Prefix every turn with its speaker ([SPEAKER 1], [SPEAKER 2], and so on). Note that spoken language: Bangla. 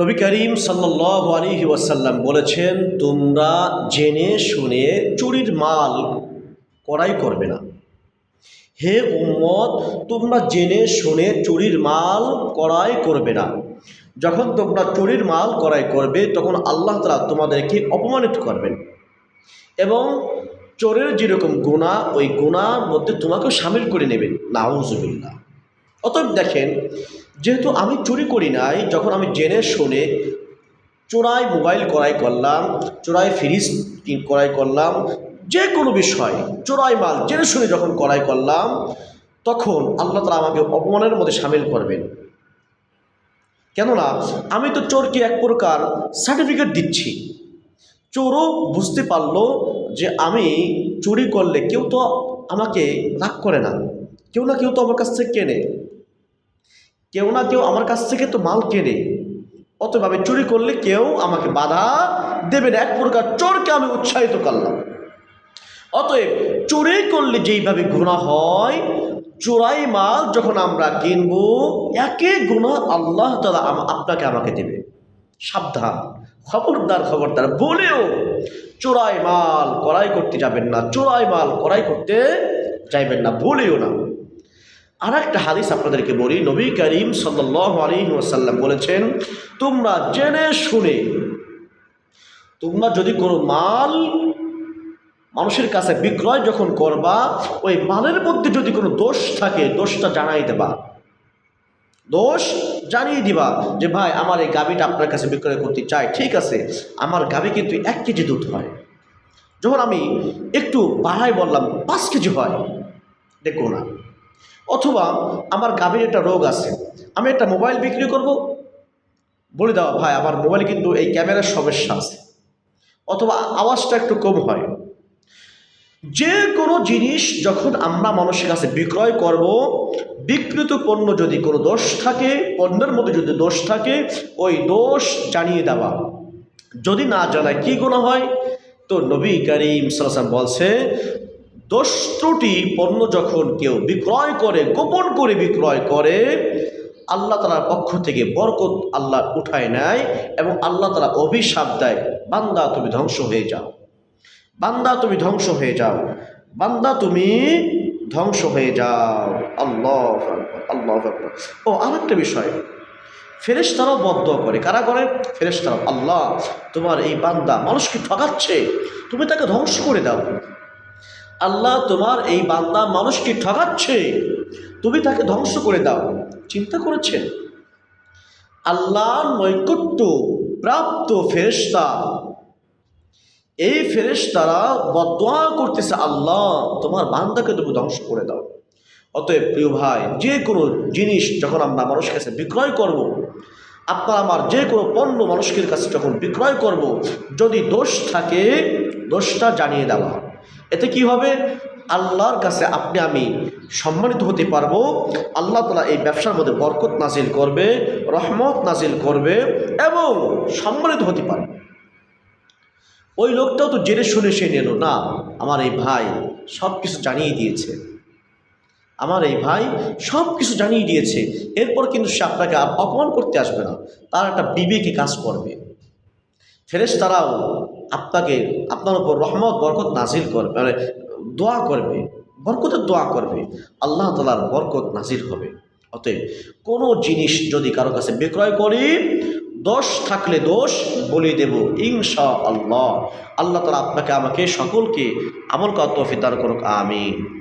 [SPEAKER 1] নবী করিম আলহি ওয়াসাল্লাম বলেছেন, তোমরা জেনে শুনে চুরির মাল করাই করবে না। হে উম্মত, তোমরা জেনে শুনে চুরির মাল করাই করবে না। যখন তোমরা চুরির মাল করাই করবে, তখন আল্লাহ তালা তোমাদেরকে অপমানিত করবেন। এবং চোরের যেরকম গুণা ওই গুণার মধ্যে তোমাকেও সামিল করে নেবেন। নাউজুবিল্লাহ। অতএব দেখেন যেহেতু আমি চুরি করি নাই, যখন আমি জেনে শুনে চোরাই মোবাইল করাই করলাম, চোরাই ফ্রিজ কি- করাই করলাম, যে কোনো বিষয়, চোরাই মাল জেনে শুনে যখন করাই করলাম, তখন আল্লাহ তালা আমাকে অপমানের মধ্যে সামিল করবেন। কেননা, আমি তো চোরকে এক প্রকার সার্টিফিকেট দিচ্ছি। চোরও বুঝতে পারল যে আমি চুরি করলে কেউ তো আমাকে রাগ করে না। কেউ না কেউ তো আমার কাছ থেকে কেনে। কেউ না কেউ আমার কাছ থেকে তো মাল কেনে। অতএব চুরি করলে কেউ আমাকে বাধা দেবে না। এক প্রকার চোরকে আমি উৎসাহিত করলাম। অতএব চুরি করলে যেইভাবে গুণা হয়, চোরাই মাল যখন আমরা কিনবো, একে গুণা আল্লাহ তালা আপনাকে আমাকে দেবে। সাবধান, খবরদার খবরদার। বলেও চোরাই মাল কড়াই করতে যাবেন না, চোরাই মাল কড়াই করতে যাইবেন না, বলেও না। আর একটা হাদিস আপনাদেরকে বলি, নবী করিম সাল্লাহ আলী ওয়াসাল্লাম বলেছেন, তোমরা জেনে শুনে, তোমরা যদি কোনো মাল মানুষের কাছে বিক্রয় যখন করবা, ওই মালের মধ্যে যদি কোনো দোষ থাকে, দোষটা জানাই দেবা। দোষ জানিয়ে দিবা যে, ভাই, আমার এই গাবিটা আপনার কাছে বিক্রয় করতে চাই। ঠিক আছে, আমার গাবি কিন্তু এক কেজি দুধ হয়। যখন আমি একটু বাড়াই বললাম, পাঁচ কেজি হয়। দেখো না অথবা আমার গাভীর একটা রোগ আছে, আমি একটা মোবাইল বিক্রি করব? বলে দাও, ভাই, আমার মোবাইল কিন্তু এই ক্যামেরার সমস্যা আছে। অথবা আওয়াজটা একটু কম হয়। যে কোনো জিনিস যখন আমরা মানুষের কাছে বিক্রয় করব, বিকৃত পণ্য যদি কোনো দোষ থাকে, পণ্যের মধ্যে যদি দোষ থাকে, ওই দোষ জানিয়ে দেওয়া। যদি না জানায় কি গুণা হয়? তো নবী করিম সালাম বলছে ত্রুটি পণ্য যখন কেউ বিক্রয় করে, গোপন করে বিক্রয় করে, আল্লাহ তালার পক্ষ থেকে বরকত আল্লাহ উঠায় নেয় এবং আল্লাহ তালা অভিশাপ দেয়, বান্দা তুমি ধ্বংস হয়ে যাও। বান্দা তুমি ধ্বংস হয়ে যাও। বান্দা তুমি ধ্বংস হয়ে যাও। আল্লাহ আল্লাহ। ও, আরেকটা বিষয়। ফেরেশতারাও বদ্ধ করে। কারা করে? ফেরেশতারাও আল্লাহ, তোমার এই বান্দা মানুষকে ঠকাচ্ছে, তুমি তাকে ধ্বংস করে দাও। আল্লাহ তোমার এই বান্দা মানুষকে ঠকাচ্ছে তুমি তাকে ধ্বংস করে দাও চিন্তা করেছেন আল্লাহর নৈকট্য প্রাপ্ত ফেরেশতা এই ফেরেশতারা বদোয়া করতেছে, আল্লাহ, তোমার বান্দাকে তুমি ধ্বংস করে দাও অতএব প্রিয় ভাই যে কোনো জিনিস যখন আমরা মানুষের কাছে বিক্রয় করব। আপনার আমার যে কোনো পণ্য মানুষের কাছে যখন বিক্রয় করব। যদি দোষ থাকে, দোষটা জানিয়ে দেওয়া এতে কি হবে? আল্লাহর কাছে আপনি, আমি সম্মানিত হতে পারব। আল্লাহ তালা এই ব্যবসার মধ্যে বরকত নাজিল করবে, রহমত নাজিল করবে এবং সম্মানিত হতে পারবে। ওই লোকটাও তো জেনে শুনে সে নিল, না, আমার এই ভাই সব কিছু জানিয়ে দিয়েছে। আমার এই ভাই সব কিছু জানিয়ে দিয়েছে। এরপর কিন্তু সে আপনাকে আর অপমান করতে আসবে না। তার একটা বিবেকে কাজ করবে। ফেরেস তারাও আপনাকে, আপনার উপর রহমত, বরকত নাজিল করবে মানে দোয়া করবে, বরকতের দোয়া করবে। আল্লাহ তালার বরকত নাজিল হবে। অতএব কোনো জিনিস যদি কারও কাছে বিক্রয় করি, দোষ থাকলে দোষ, বলে দেব ইনশা আল্লাহ আল্লাহ তালা আপনাকে, আমাকে সকলকে আমল করা তৌফিক দান করুক, আমিন।